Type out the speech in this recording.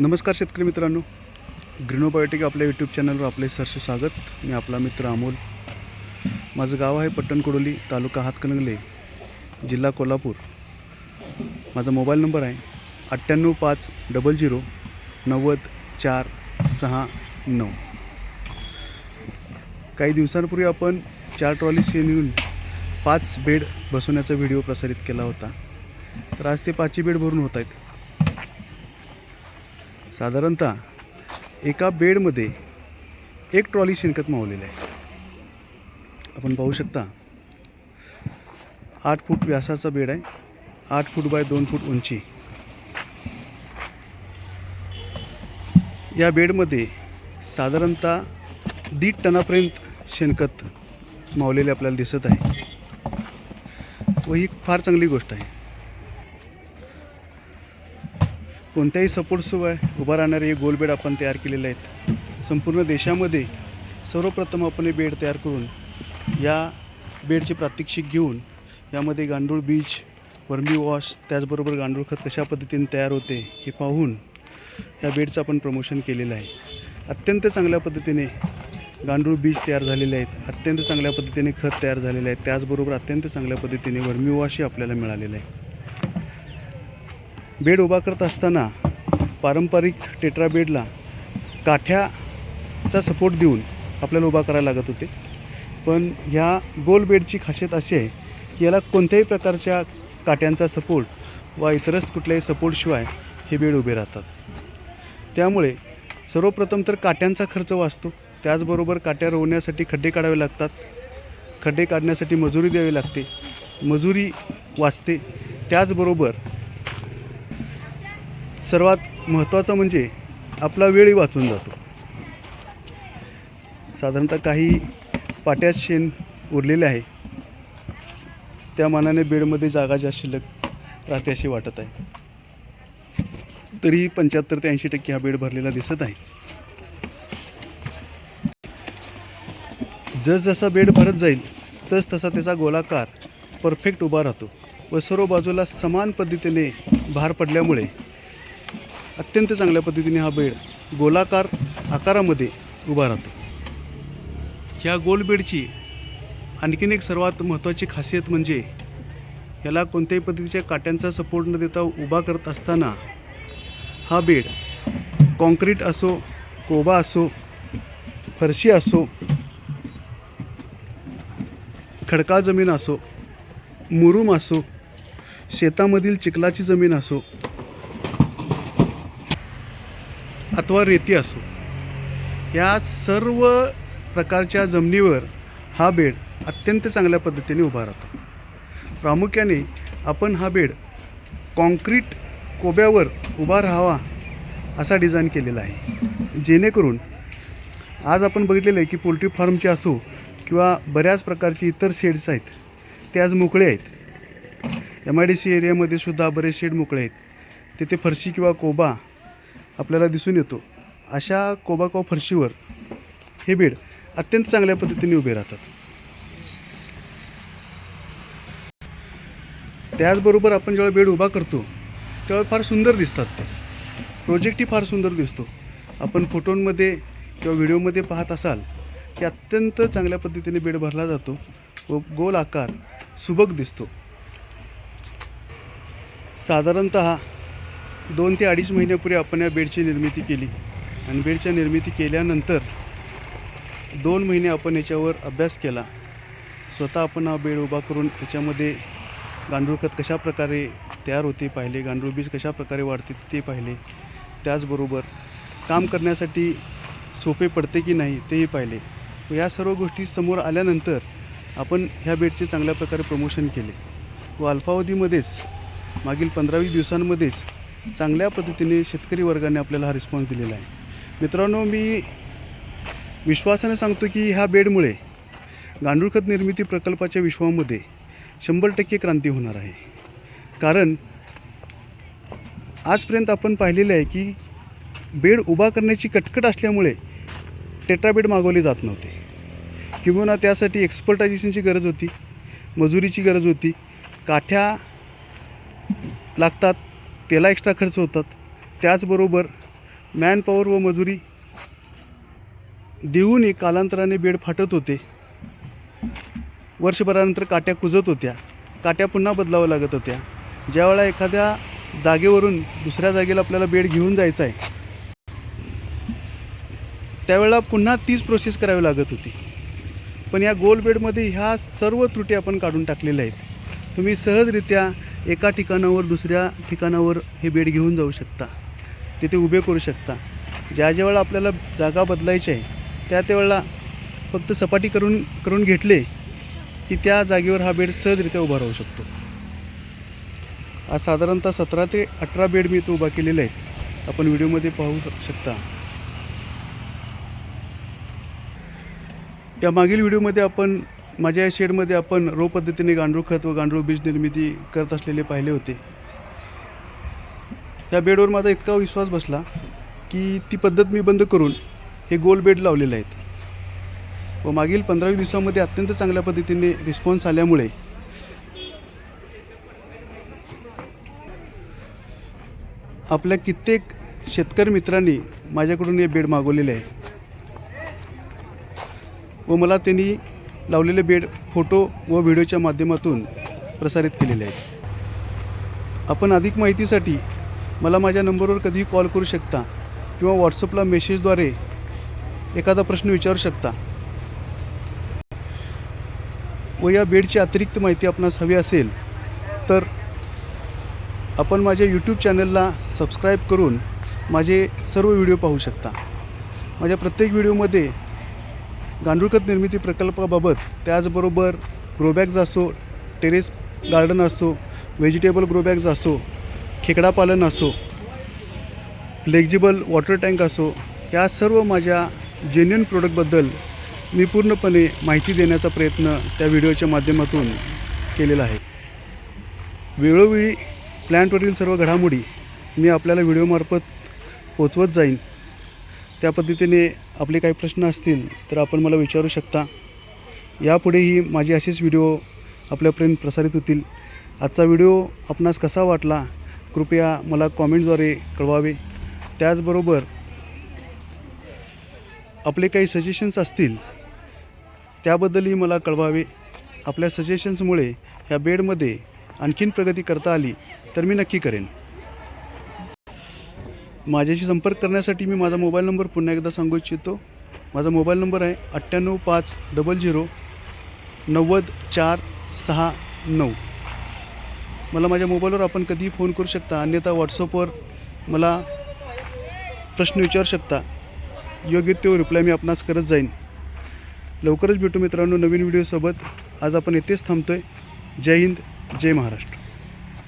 नमस्कार शेतकरी मित्रांनो. ग्रिनोबायोटिक आपल्या यूट्यूब चॅनलवर आपले सरसे स्वागत. मी आपला मित्र अमोल. माझं गाव आहे पट्टणकोडोली तालुका हातकणंगले जिल्हा कोल्हापूर. माझा मोबाईल नंबर आहे अठ्ठ्याण्णव पाच डबल झिरो नव्वद चार सहा नऊ. काही दिवसांपूर्वी आपण चार ट्रॉली नेऊन पाच बेड बसवण्याचा व्हिडिओ प्रसारित केला होता. तर आज ते पाचही बेड भरून होत आहेत. साधारणतः एका बेडमध्ये एक ट्रॉली शेणखत मावलेलं आहे. आपण पाहू शकता आठ फूट व्यासाचा बेड आहे आठ फूट बाय दोन फूट उंची. या बेडमध्ये साधारणतः दीड टनापर्यंत शेणखत मावलेले आपल्याला दिसत आहे. व ही फार चांगली गोष्ट आहे. कोणत्याही सपोर्टशिवाय उभा राहणारे हे गोल बेड आपण तयार केलेले आहेत. संपूर्ण देशामध्ये सर्वप्रथम आपण हे बेड तयार करून या बेडचे प्रात्यक्षिक घेऊन यामध्ये गांडूळ बीज वर्मी वॉश त्याचबरोबर गांडूळ खत कशा पद्धतीने तयार होते हे पाहून या बेडचं आपण प्रमोशन केलेलं आहे. अत्यंत चांगल्या पद्धतीने गांडूळ बीज तयार झालेले आहेत. अत्यंत चांगल्या पद्धतीने खत तयार झालेले आहेत. त्याचबरोबर अत्यंत चांगल्या पद्धतीने वर्मी वॉशही आपल्याला मिळालेलं आहे. बेड उभा करत असताना पारंपरिक टेट्रा बेडला काठ्याचा सपोर्ट देऊन आपल्याला उभा करायला लागत होते. पण ह्या गोल बेडची खासियत अशी आहे की याला कोणत्याही प्रकारच्या काट्यांचा सपोर्ट वा इतरच कुठल्याही सपोर्टशिवाय हे बेड उभे राहतात. त्यामुळे सर्वप्रथम तर काट्यांचा खर्च वाचतो. त्याचबरोबर काट्या रोवण्यासाठी खड्डे काढावे लागतात. खड्डे काढण्यासाठी मजुरी द्यावी लागते. मजुरी वाचते. त्याचबरोबर सर्वात महत्त्वाचं म्हणजे आपला वेळही वाचून जातो. साधारणतः काही पाट्यात शेण उरलेले आहे. त्या मानाने बेडमध्ये जागा जास्त शिल्लक राहते अशी वाटत आहे. तरी पंच्याहत्तर ते ऐंशी टक्के हा बेड भरलेला दिसत आहे. जसजसा बेड भरत जाईल तस तसा त्याचा गोलाकार परफेक्ट उभा राहतो व सर्व बाजूला समान पद्धतीने भार पडल्यामुळे अत्यंत चांगल्या पद्धतीने हा बेड गोलाकार आकारामध्ये उभा राहतो. ह्या गोल बेडची आणखीन एक सर्वात महत्त्वाची खासियत म्हणजे याला कोणत्याही पद्धतीच्या काट्यांचा सपोर्ट न देता उभा करत असताना हा बेड कॉन्क्रीट असो कोबा असो फरशी असो खडकाळ जमीन असो मुरुम असो शेतामधील चिखलाची जमीन असो अथवा रेती असो. या सर्व प्रकारच्या जमिनीवर हा बेड अत्यंत चांगल्या पद्धतीने उभा राहतो. प्रामुख्याने आपण हा बेड कॉन्क्रीट कोब्यावर उभा राहावा असा डिझाईन केलेला आहे. जेणेकरून आज आपण बघितलेलं आहे की पोल्ट्री फार्मचे असो किंवा बऱ्याच प्रकारची इतर शेड्स आहेत ते आज मोकळे आहेत. एम आय डी सी एरियामध्ये सुद्धा बरेच शेड मोकळे आहेत. तिथे फरशी किंवा कोबा आपल्याला दिसून येतो. अशा कोबाको फरशीवर हे बेड अत्यंत चांगल्या पद्धतीने उभे राहतात. त्याचबरोबर आपण जेव्हा बेड उभा करतो तेव्हा फार सुंदर दिसतात ते. प्रोजेक्टही फार सुंदर दिसतो. आपण फोटोंमध्ये किंवा व्हिडिओमध्ये पाहत असाल की अत्यंत चांगल्या पद्धतीने बेड भरला जातो व गोल आकार सुबक दिसतो. साधारणत दोन ते अडीच महिन्यापूर्वी आपण या बेडची निर्मिती केली. आणि बेडच्या निर्मिती केल्यानंतर दोन महिने आपण याच्यावर अभ्यास केला. स्वतः आपण हा बेड उभा करून याच्यामध्ये गांडूळ खत कशा प्रकारे तयार होते पाहिले गांडूळ बीज कशाप्रकारे वाढते ते पाहिले. त्याचबरोबर काम करण्यासाठी सोपे पडते की नाही तेही पाहिले. या सर्व गोष्टी समोर आल्यानंतर आपण ह्या बेडचे चांगल्या प्रकारे प्रमोशन केले. व अल्पावधीमध्येच मागील पंधरावीस दिवसांमध्येच चांगल्या पद्धतीने शेतकरी वर्गाने आपल्याला हा रिस्पॉन्स दिलेला आहे. मित्रांनो मी विश्वासाने सांगतो की ह्या बेडमुळे गांडूळ खत निर्मिती प्रकल्पाच्या विश्वामध्ये शंभर टक्के क्रांती होणार आहे. कारण आजपर्यंत आपण पाहिलेलं आहे की बेड उभा करण्याची कटकट असल्यामुळे टेट्रा बेड मागवले जात नव्हते. किंवा त्यासाठी एक्सपर्टायझेशनची गरज होती मजुरीची गरज होती काठ्या लागतात त्याला एक्स्ट्रा खर्च होतात. त्याचबरोबर मॅनपॉवर व मजुरी देऊनही कालांतराने बेड फाटत होते. वर्षभरानंतर काट्या कुजत होत्या. काट्या पुन्हा बदलाव्या लागत होत्या. ज्यावेळेला एखाद्या जागेवरून दुसऱ्या जागेला आपल्याला बेड घेऊन जायचं आहे त्यावेळेला पुन्हा तीच प्रोसेस करावी लागत होती. पण या गोल बेडमध्ये ह्या सर्व त्रुटी आपण काढून टाकलेल्या आहेत. तुम्ही सहजरित्या एका ठिकाणावर दुसऱ्या ठिकाणावर हे बेड घेऊन जाऊ शकता. तिथे उभे करू शकता. ज्या ज्या वेळेला आपल्याला जागा बदलायची आहे त्या त्यावेळेला फक्त सपाटी करून करून घेतले की त्या जागेवर हा बेड सहजरित्या उभा राहू शकतो. आज साधारणतः सतरा ते अठरा बेड मी इथं उभा केलेले आहेत. आपण व्हिडिओमध्ये पाहू शकता. या मागील व्हिडिओमध्ये आपण माझ्या या शेडमध्ये आपण रो पद्धतीने गांडूळ खत व गांडूळ बीज निर्मिती करत असलेले पाहिले होते. त्या बेडवर माझा इतका विश्वास बसला की ती पद्धत मी बंद करून हे गोल बेड लावलेले आहेत. व मागील पंधरावी दिवसामध्ये अत्यंत चांगल्या पद्धतीने रिस्पॉन्स आल्यामुळे आपल्या कित्येक शेतकरी मित्रांनी माझ्याकडून हे बेड मागवलेले आहे. व मला त्यांनी लावलेले बेड फोटो व व्हिडिओच्या माध्यमातून प्रसारित केलेले आहेत. आपण अधिक माहितीसाठी मला माझ्या नंबरवर कधीही कॉल करू शकता किंवा व्हॉट्सअपला मेसेजद्वारे एखादा प्रश्न विचारू शकता व या बेडची अतिरिक्त माहिती आपणास हवी असेल तर आपण माझ्या यूट्यूब चॅनलला सबस्क्राईब करून माझे सर्व व्हिडिओ पाहू शकता. माझ्या प्रत्येक व्हिडिओमध्ये गांडूळखत निर्मिती प्रकल्पाबाबत त्याचबरोबर ग्रोबॅग्ज असो टेरेस गार्डन असो व्हेजिटेबल ग्रोबॅग्ज असो खेकडा पालन असो फ्लेक्झिबल वॉटर टँक असो या सर्व माझ्या जेन्युन प्रोडक्टबद्दल मी पूर्णपणे माहिती देण्याचा प्रयत्न त्या व्हिडिओच्या माध्यमातून केलेला आहे. वेळोवेळी प्लॅन्टवरील सर्व घडामोडी मी आपल्याला व्हिडिओमार्फत पोचवत जाईन. त्या पद्धतीने आपले काही प्रश्न असतील तर आपण मला विचारू शकता. यापुढेही माझे असेच व्हिडिओ आपल्यापर्यंत प्रसारित होतील. आजचा व्हिडिओ आपणास कसा वाटला? कृपया मला कॉमेंटद्वारे कळवावे. त्याचबरोबर आपले काही सजेशन्स असतील त्याबद्दलही मला कळवावे. आपल्या सजेशन्समुळे ह्या बेडमध्ये आणखीन प्रगती करता आली तर मी नक्की करेन. माझ्याशी संपर्क करण्यासाठी मी माझा मोबाईल नंबर पुन्हा एकदा सांगू इच्छितो. माझा मोबाईल नंबर आहे अठ्ठ्याण्णव पाच डबल झिरो नव्वद चार सहा नऊ. मला माझ्या मोबाईलवर आपण कधीही फोन करू शकता अन्यथा व्हॉट्सअपवर मला प्रश्न विचारू शकता. योग्य तो रिप्लाय मी आपणास करत जाईन. लवकरच भेटू मित्रांनो नवीन व्हिडिओसोबत आज आपण येथेच थांबतो आहे जय हिंद जय महाराष्ट्र.